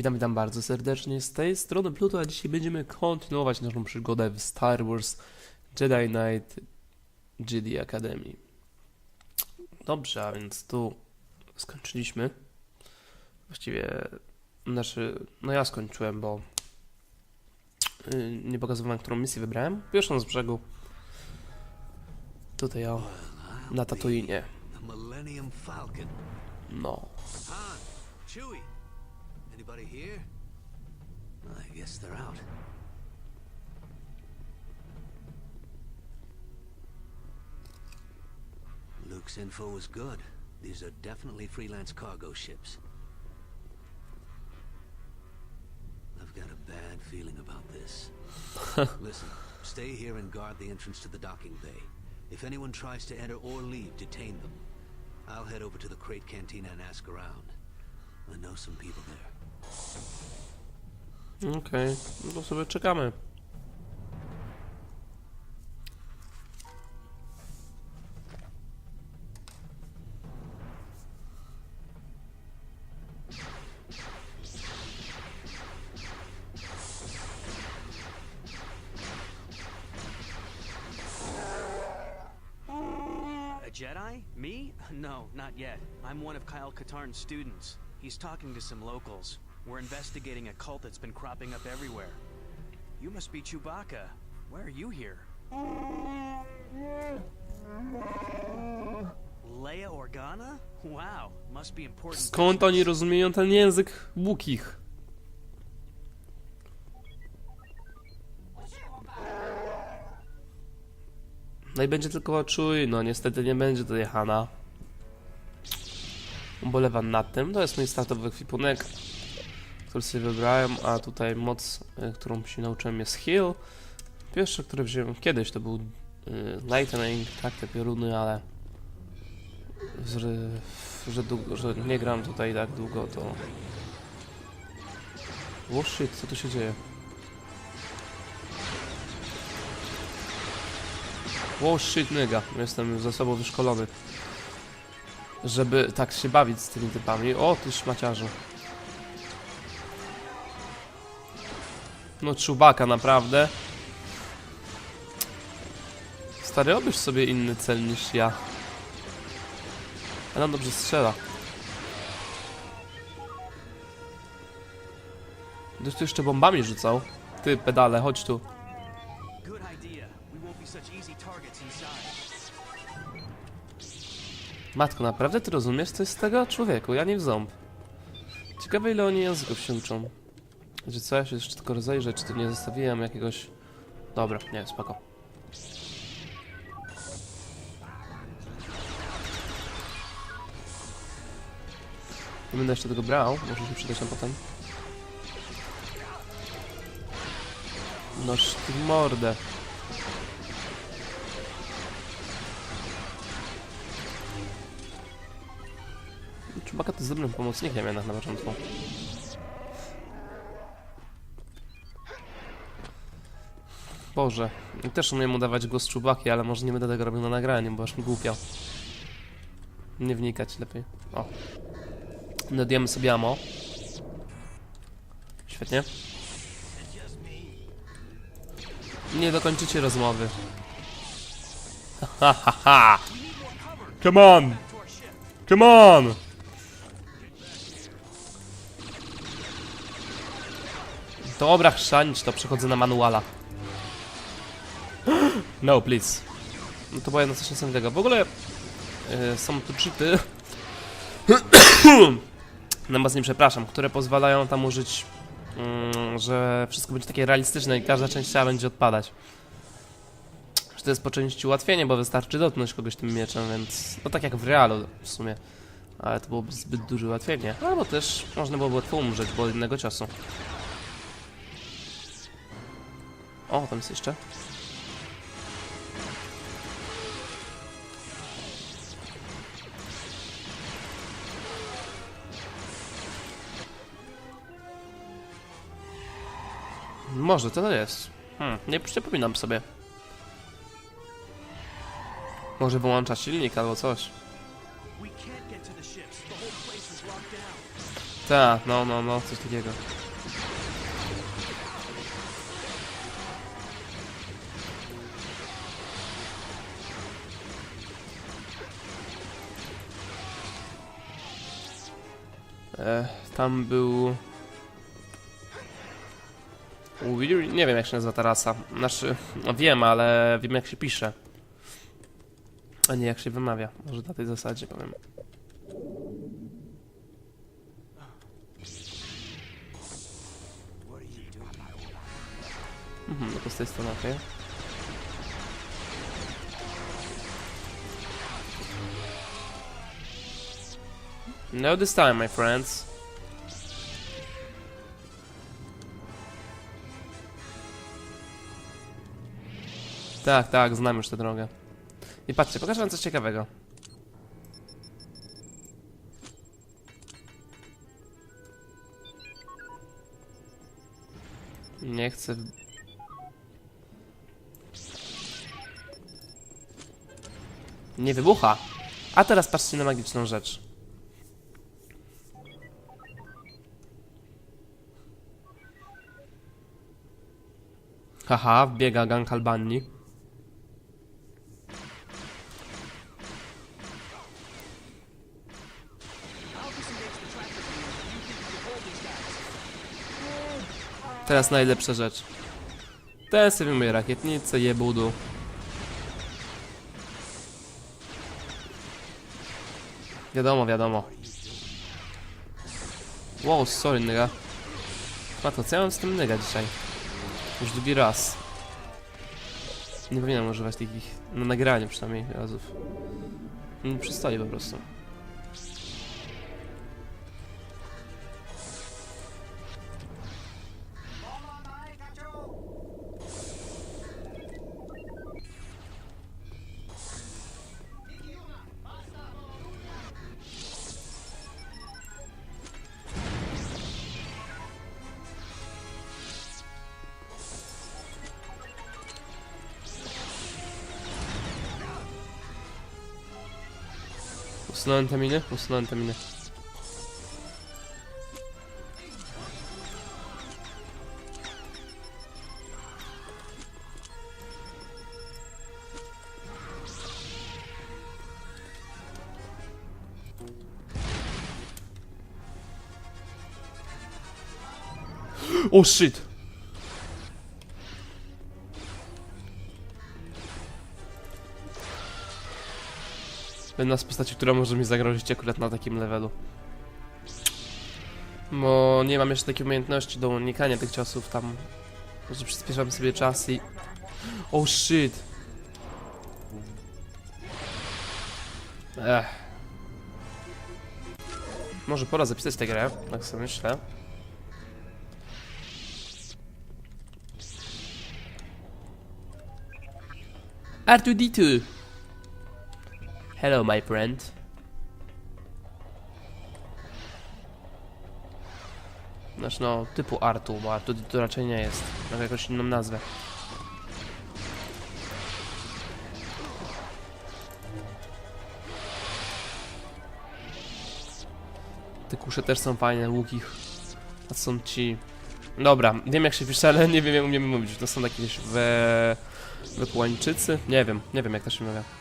Witam, witam bardzo serdecznie z tej strony Pluto, a dzisiaj będziemy kontynuować naszą przygodę w Star Wars Jedi Knight Jedi Academy. Dobrze, a więc tu skończyliśmy. Właściwie, znaczy, no ja skończyłem, bo yy, nie pokazywałem, którą misję wybrałem. Pierwszą z brzegu. Tutaj o, na Tatooine. No. Han, Chewie. Anybody here? I guess they're out. Luke's info was good. These are definitely freelance cargo ships. I've got a bad feeling about this. Listen, stay here and guard the entrance to the docking bay. If anyone tries to enter or leave, detain them. I'll head over to the crate cantina and ask around. I know some people there. Okej, no to sobie czekamy. Jedi? Me? No, not yet. I'm one of Kyle Katarn's students. He's talking to some locals. We're investigating a cult that's been cropping up everywhere. You must be Chewbacca. Why are you here? Leia Organa? Wow, must be important. Skąd oni rozumieją ten język Wukich? No i będzie tylko czuj, no niestety nie będzie tutaj Hana. Ubolewam nad tym, to jest mój startowy ekwipunek, który sobie wybrałem, a tutaj moc, y, którą się nauczyłem jest Heal. Pierwsze, które wziąłem kiedyś to był y, Lightning, tak, te pioruny, ale że, że, długo, że nie gram tutaj tak długo, to... Oh shit, co tu się dzieje? Oh shit, nigga. Jestem już za sobą wyszkolony. Żeby tak się bawić z tymi typami. O, ty szmaciarzu. No, czubaka, naprawdę. Stary, obierz sobie inny cel niż ja. Ale on dobrze strzela. Ktoś tu jeszcze bombami rzucał. Ty, pedale, chodź tu. Matko, naprawdę ty rozumiesz coś z tego? Człowieku, ja nie w ząb. Ciekawe ile oni języków się uczą. Że co, ja się jeszcze tylko rozejrzę, czy tu nie zostawiłem jakiegoś... Dobra, nie, spoko. Nie będę jeszcze tego brał, może się przydać na potem. Noż ty mordę. Czubaka to jest dobrym pomocnikiem jednak na początku. Boże, też umiem udawać głos Czubaki, ale może nie będę tego robił na nagraniu, bo aż mi głupio. Nie wnikać lepiej. O. Nadjemy sobie ammo. Świetnie. Nie dokończycie rozmowy. Ha ha ha! Come on! Come on! Dobra, chrzanić to, przechodzę na manuala. No, please. No to było jedno coś niesamowitego. W ogóle yy, są tu cheaty. no was nie przepraszam, które pozwalają tam użyć, mm, że wszystko będzie takie realistyczne i każda część ciała będzie odpadać. Że to jest po części ułatwienie, bo wystarczy dotknąć kogoś tym mieczem, więc no tak jak w realu w sumie. Ale to byłoby zbyt duże ułatwienie. Albo też można byłoby łatwo umrzeć, bo jednego ciosu. O, tam jest jeszcze. Może to jest. Hmm, nie przypominam sobie. Może wyłącza silnik albo coś. Tak, no, no, no, coś takiego. E, tam był... Nie wiem jak się nazywa ta rasa. Znaczy, no wiem, ale wiem jak się pisze. A nie jak się wymawia. Może na tej zasadzie powiem. Mhm, no to z tej strony, okej. No this time, my friends. Tak, tak, znam już tę drogę. I patrzcie, pokażę wam coś ciekawego. Nie chcę... Nie wybucha. A teraz patrzcie na magiczną rzecz. Haha, wbiega gang Albanii. Teraz najlepsza rzecz. Wyjmuje rakietnicę, je budu. Wiadomo, wiadomo. Wow, sorry, nega. Matko, co ja mam z tym nega dzisiaj? Już drugi raz. Nie powinienem używać takich, na nagraniu przynajmniej, razów. Nie przystoi po prostu. Usunąłem te miny? Usunąłem te miny. Oh shit! Jedna z postaci, która może mi zagrozić akurat na takim levelu. Bo nie mam jeszcze takiej umiejętności do unikania tych ciosów tam. Że przyspieszam sobie czas i... Oh shit! Ech. Może pora zapisać tę grę, tak sobie myślę. R2D2 Hello, my friend. Znaczy no, typu Artu, bo Artu to raczej nie jest. Ma jakąś inną nazwę. Te kusze też są fajne, łuki. A są ci... Dobra, wiem jak się pisze, ale nie wiem jak umiemy mówić. To są jakieś we... Wykłańczycy? Nie wiem, nie wiem jak to się mawia.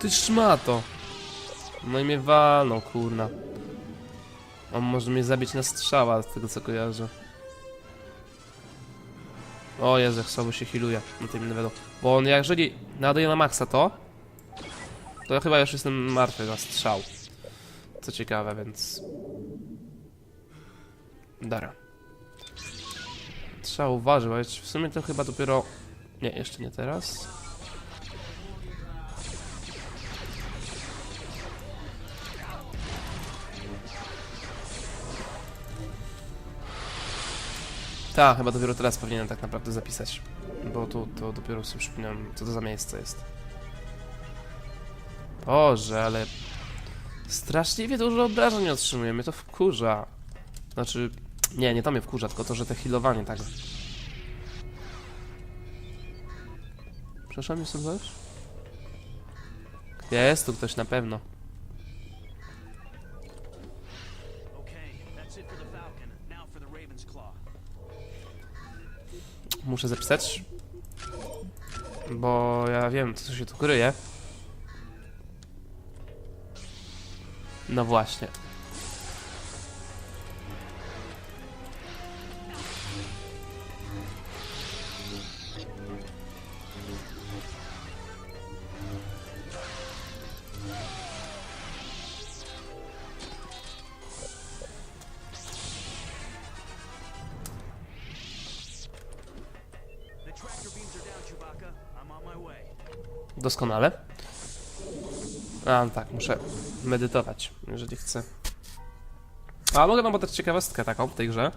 Ty szmato. No i mnie walną, kurna. On może mnie zabić na strzała, z tego co kojarzę. O Jezu, słabo się healuje na tym levelu. Bo on jeżeli nadaje na maksa to, to ja chyba już jestem martwy na strzał. Co ciekawe, więc... Dara. Trzeba uważać, w sumie to chyba dopiero... Nie, jeszcze nie teraz. Tak, chyba dopiero teraz powinienem tak naprawdę zapisać. Bo tu to dopiero sobie przypominam, co to za miejsce jest. Boże, ale... Straszliwie dużo obrażeń otrzymuję, mnie to wkurza. Znaczy, nie, nie to mnie wkurza, tylko to, że te healowanie tak... Przepraszam, jest tu ktoś? Jest tu ktoś na pewno. Muszę zapisać. Bo ja wiem, co się tu kryje. No właśnie. Doskonale. A, tak, muszę medytować, jeżeli chcę. A, mogę wam podać ciekawostkę taką w tej grze.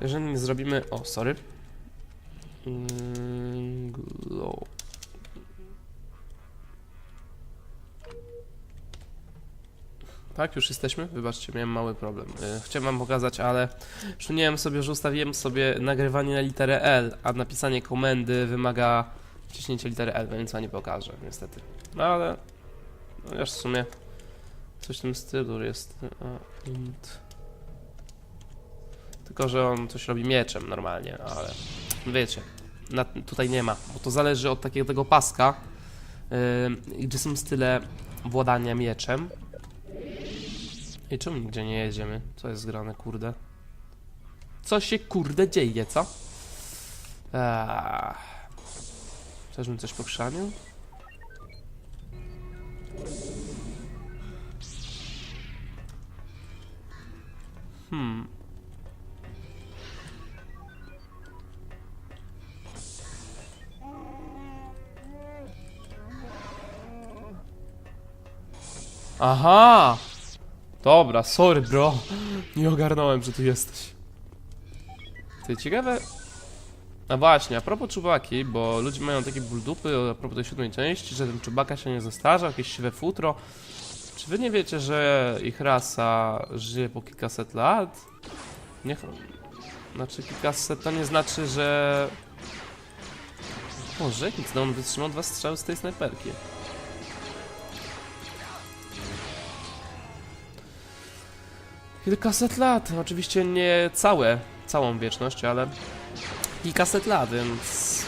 Jeżeli nie zrobimy... O, sorry. Mm, glow. Tak, już jesteśmy? Wybaczcie, miałem mały problem. Y, Chciałem wam pokazać, ale przypomniałem sobie, że ustawiłem sobie nagrywanie na literę L, a napisanie komendy wymaga wciśnięcie litery L, więc ja nie pokażę, niestety. No ale... No już w sumie... Coś w tym stylu jest... a, int. Tylko, że on coś robi mieczem normalnie, ale... Wiecie, na, tutaj nie ma, bo to zależy od takiego tego paska, yy, gdzie są style władania mieczem. I czemu nigdzie nie jedziemy? Co jest grane, kurde? Co się, kurde, dzieje, co? Eee... Też bym coś pokrzanił? Hmm. Aha! Dobra, sorry bro. Nie ogarnąłem, że tu jesteś. Ty, ciekawe... A właśnie, a propos czubaki, bo ludzie mają takie ból dupy a propos tej siódmej części, że ten czubaka się nie zestarza, jakieś siwe futro. Czy wy nie wiecie, że ich rasa żyje po kilkaset lat? Niech... Znaczy kilkaset to nie znaczy, że... Boże, nic, no on wytrzymał dwa strzały z tej snajperki. Kilkaset lat, oczywiście nie całe, całą wieczność, ale kilkaset lat, więc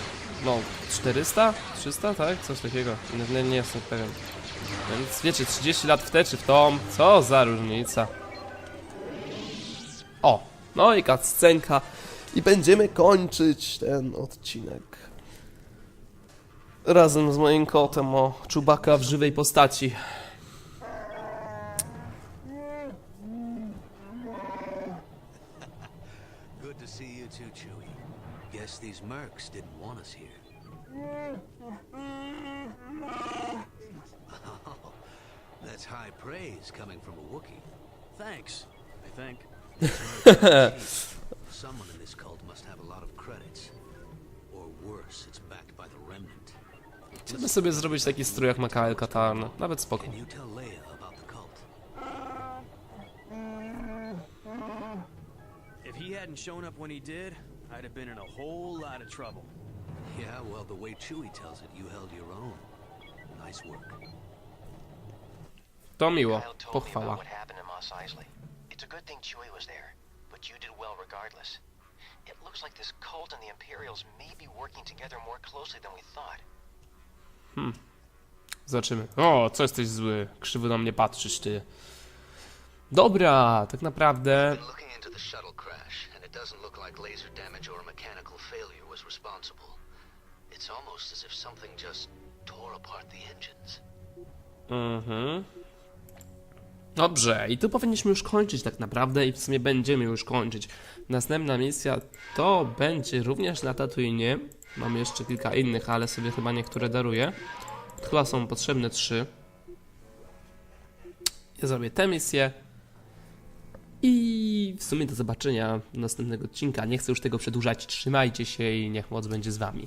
no 400? 300, tak? Coś takiego, nie, nie, jestem pewien. Więc wiecie, 30 lat w te czy w tą, co za różnica. O, no i scenka i będziemy kończyć ten odcinek. Razem z moim kotem o czubaka w żywej postaci. Mercs didn't want us here. Oh, that's high praise coming from a Wookiee. Thanks, I think. Someone in this cult must have a lot of credits. Or worse, it's backed by the Remnant. Chcemy sobie zrobić taki strój jak Makael Katarn. Nawet spoko. Can you tell Leia about the cult? If he hadn't shown up when he did, I'd have been in a whole lot of trouble. Yeah, well, the way Chewie tells it, you held your own. Nice work. To miło. Kyle told me Pochwała. what happened Eisley. It's a good thing Chewie was there, but you did well regardless. It looks like this cult and the Imperials may be working together more closely than we thought. Zobaczymy. O, co jesteś zły. Krzywo na mnie patrzysz, ty. Dobra, tak naprawdę... Been looking into the shuttle crash, and it doesn't look like laser damage or mechanical failure was responsible. It's almost as if something just tore apart the engines. Mhm. Dobrze, i tu powinniśmy już kończyć tak naprawdę i w sumie będziemy już kończyć. Następna misja to będzie również na Tatooine. Mam jeszcze kilka innych, ale sobie chyba niektóre daruję. Chyba są potrzebne trzy. Ja zrobię tę misję. I w sumie do zobaczenia następnego odcinka. Nie chcę już tego przedłużać. Trzymajcie się i niech moc będzie z wami.